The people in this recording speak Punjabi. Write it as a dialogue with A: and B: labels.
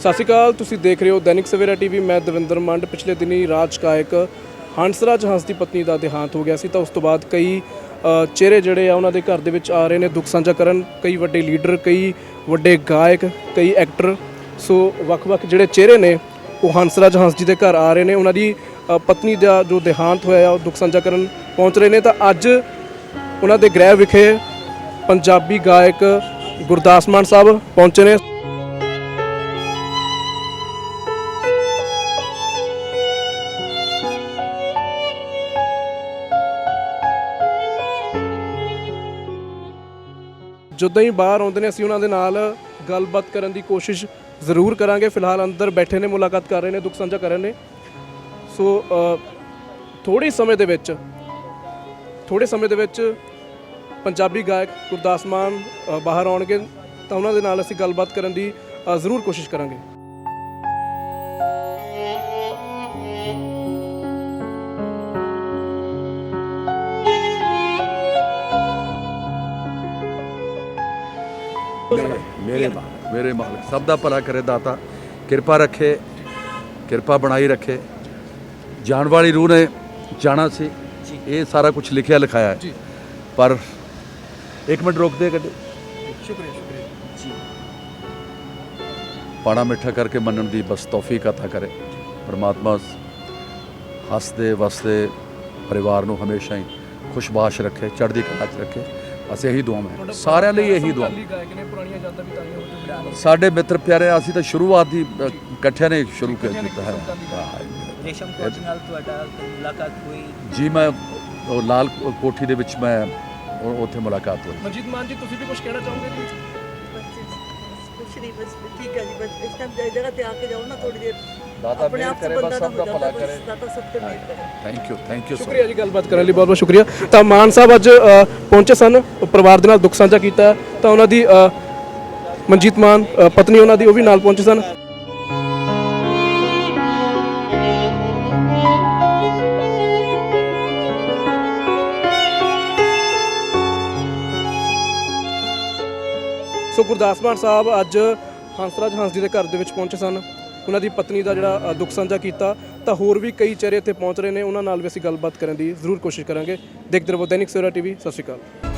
A: ਸਤਿ ਸ਼੍ਰੀ ਅਕਾਲ, ਤੁਸੀਂ ਦੇਖ ਰਹੇ ਹੋ ਦੈਨਿਕ ਸਵੇਰਾ ਟੀਵੀ। ਮੈਂ ਦਵਿੰਦਰ ਮੰਡ। ਪਿਛਲੇ ਦਿਨੀ ਰਾਜ ਗਾਇਕ ਹੰਸਰਾਜ ਹੰਸ ਦੀ ਪਤਨੀ ਦਾ ਦੇਹਾਂਤ ਹੋ ਗਿਆ ਸੀ ਤਾਂ ਉਸ ਤੋਂ ਬਾਅਦ ਕਈ ਚਿਹਰੇ ਜਿਹੜੇ ਆ ਉਹਨਾਂ ਦੇ ਘਰ ਦੇ ਵਿੱਚ ਆ ਰਹੇ ਨੇ। ਦੁੱਖ ਸਾਂਝਾ ਕਰਨ, ਕਈ ਵੱਡੇ ਲੀਡਰ, ਕਈ ਵੱਡੇ ਗਾਇਕ, ਕਈ ਐਕਟਰ। ਸੋ ਵੱਖ-ਵੱਖ ਜਿਹੜੇ ਚਿਹਰੇ ਨੇ, ਉਹ ਹੰਸਰਾਜ ਹੰਸ ਜੀ ਦੇ ਘਰ ਆ ਰਹੇ ਨੇ। ਉਹਨਾਂ ਦੀ ਪਤਨੀ ਦਾ ਜੋ ਦੇਹਾਂਤ ਹੋਇਆ ਉਹ ਦੁੱਖ ਸਾਂਝਾ ਕਰਨ ਪਹੁੰਚ ਰਹੇ ਨੇ। ਤਾਂ ਅੱਜ ਉਹਨਾਂ ਦੇ ਗ੍ਰਹਿ ਵਿਖੇ ਪੰਜਾਬੀ ਗਾਇਕ ਗੁਰਦਾਸ ਮਾਨ ਸਾਹਿਬ ਪਹੁੰਚੇ ਨੇ। ਜਦੋਂ ਹੀ ਬਾਹਰ ਆਉਂਦੇ ਨੇ ਅਸੀਂ ਉਹਨਾਂ ਦੇ ਨਾਲ ਗੱਲਬਾਤ ਕਰਨ ਦੀ ਕੋਸ਼ਿਸ਼ ਜ਼ਰੂਰ ਕਰਾਂਗੇ। ਫਿਲਹਾਲ ਅੰਦਰ ਬੈਠੇ ਨੇ ਮੁਲਾਕਾਤ ਕਰ ਰਹੇ ਨੇ ਦੁੱਖ ਸਾਂਝਾ ਕਰ ਰਹੇ ਨੇ। ਸੋ ਥੋੜੇ ਸਮੇਂ ਦੇ ਵਿੱਚ ਥੋੜੇ ਸਮੇਂ ਦੇ ਵਿੱਚ ਪੰਜਾਬੀ ਗਾਇਕ ਗੁਰਦਾਸ ਮਾਨ ਅ, ਬਾਹਰ ਆਉਣਗੇ ਤਾਂ ਉਹਨਾਂ ਦੇ ਨਾਲ ਅਸੀਂ ਗੱਲਬਾਤ ਕਰਨ ਦੀ ਅ, ਜ਼ਰੂਰ ਕੋਸ਼ਿਸ਼ ਕਰਾਂਗੇ।
B: ਮੇਰੇ ਮਾਲਕ ਮੇਰੇ ਮਾਲਕ ਸਭ ਦਾ ਭਲਾ ਕਰੇ ਦਾਤਾ ਕਿਰਪਾ ਰੱਖੇ ਕਿਰਪਾ ਬਣਾਈ ਰੱਖੇ ਜਾਣ ਵਾਲੀ ਰੂਹ ਨੇ ਜਾਣਾ ਸੀ ਇਹ ਸਾਰਾ ਕੁਝ ਲਿਖਿਆ ਲਿਖਾਇਆ ਹੈ
A: ਜੀ
B: ਪਰ ਇੱਕ ਮਿੰਟ ਰੋਕ ਦੇ ਗੱਡੀ
A: ਸ਼ੁਕਰੀਆ ਸ਼ੁਕਰੀਆ
B: ਪਾਣਾ ਮਿੱਠਾ ਕਰਕੇ ਮੰਨਣ ਦੀ ਬਸ ਤੌਫੀਕ عطا ਕਰੇ ਪਰਮਾਤਮਾ ਹੱਸਦੇ ਵਸਦੇ ਪਰਿਵਾਰ ਨੂੰ ਹਮੇਸ਼ਾ ਹੀ ਖੁਸ਼ਬਾਸ਼ ਰੱਖੇ ਚੜ੍ਹਦੀ ਕਲਾ 'ਚ ਰੱਖੇ ਬਸ ਇਹੀ ਦੁਆਵਾਂ ਹੈ ਸਾਰਿਆਂ ਲਈ ਇਹੀ ਦੁਆ। ਸਾਡੇ ਮਿੱਤਰ ਪਿਆਰੇ ਅਸੀਂ ਤਾਂ ਸ਼ੁਰੂਆਤ ਹੀ ਇਕੱਠਿਆਂ ਨੇ ਸ਼ੁਰੂ ਕਰ ਦਿੱਤਾ ਹੈ। ਹਾਂ।
C: ਰੇਸ਼ਮ ਕੋਚ ਨਾਲ ਤੁਹਾਡਾ ਮੁਲਾਕਾਤ ਹੋਈ।
B: ਜੀ ਮੈਂ ਉਹ ਲਾਲ ਕੋਠੀ ਦੇ ਵਿੱਚ ਮੈਂ ਉੱਥੇ ਮੁਲਾਕਾਤ ਹੋਈ।
A: ਮਨਜੀਤ ਮਾਨ ਜੀ ਤੁਸੀਂ ਵੀ ਕੁਝ ਕਹਿਣਾ ਚਾਹੋਗੇ ਜੀ?
D: ਕੁਛ ਨਹੀਂ ਬਸ ਠੀਕ ਹੈ ਜੀ ਬਸ ਇਸ ਟਾਈਮ ਜਗ੍ਹਾ ਤੇ ਆ ਕੇ ਜਾਓ ਨਾ ਥੋੜੀ ਦੇਰ।
B: ਦਾਤਾ
D: ਆਪਣੇ
B: ਮਿਹਰ
D: ਆਪ
B: ਕਰੇ
D: ਸੇ
B: ਬਸ
D: ਬੰਦਾ
B: ਸਭ ਦਾ
D: ਨਾ ਹੋ
B: ਭਲਾ
D: ਜਾਂਦਾ
B: ਕਰੇ।
D: ਬਸ ਦਾਤਾ ਸਭ ਤੇ ਮਿਹਰ ਕਰੇ।
B: ਥੈਂਕ ਯੂ ਥੈਂਕ ਯੂ
A: ਸ਼ੁਕਰੀਆ ਜੀ ਗੱਲਬਾਤ ਕਰਨ ਲਈ ਬਹੁਤ ਬਹੁਤ ਸ਼ੁਕਰੀਆ। ਤਾਂ ਮਾਨ ਸਾਹਿਬ ਅੱਜ ਪਹੁੰਚੇ ਸਨ ਪਰਿਵਾਰ ਦੇ ਨਾਲ ਦੁੱਖ ਸਾਂਝਾ ਕੀਤਾ ਤਾਂ ਉਹਨਾਂ ਦੀ ਮਨਜੀਤ ਮਾਨ ਪਤਨੀ ਉਹਨਾਂ ਦੀ ਉਹ ਵੀ ਨਾਲ ਪਹੁੰਚੇ ਸਨ। ਸੋ ਗੁਰਦਾਸ ਮਾਨ ਸਾਹਿਬ ਅੱਜ ਹੰਸਰਾਜ ਹੰਸ ਜੀ ਦੇ ਘਰ ਦੇ ਵਿੱਚ ਪਹੁੰਚੇ ਸਨ। ਉਹਨਾਂ ਦੀ ਪਤਨੀ ਦਾ ਜਿਹੜਾ ਅ, ਦੁੱਖ ਸਾਂਝਾ ਕੀਤਾ। ਤਾਂ ਹੋਰ ਵੀ ਕਈ ਚਿਹਰੇ ਇੱਥੇ ਪਹੁੰਚ ਰਹੇ ਨੇ। ਉਹਨਾਂ ਨਾਲ ਵੀ ਅਸੀਂ ਗੱਲਬਾਤ ਕਰਨ ਦੀ ਜ਼ਰੂਰ ਕੋਸ਼ਿਸ਼ ਕਰਾਂਗੇ। ਦੇਖਦੇ ਰਹੋ ਦੈਨਿਕ ਸਵੇਰਾ ਟੀਵੀ। ਸਤਿ ਸ਼੍ਰੀ ਅਕਾਲ।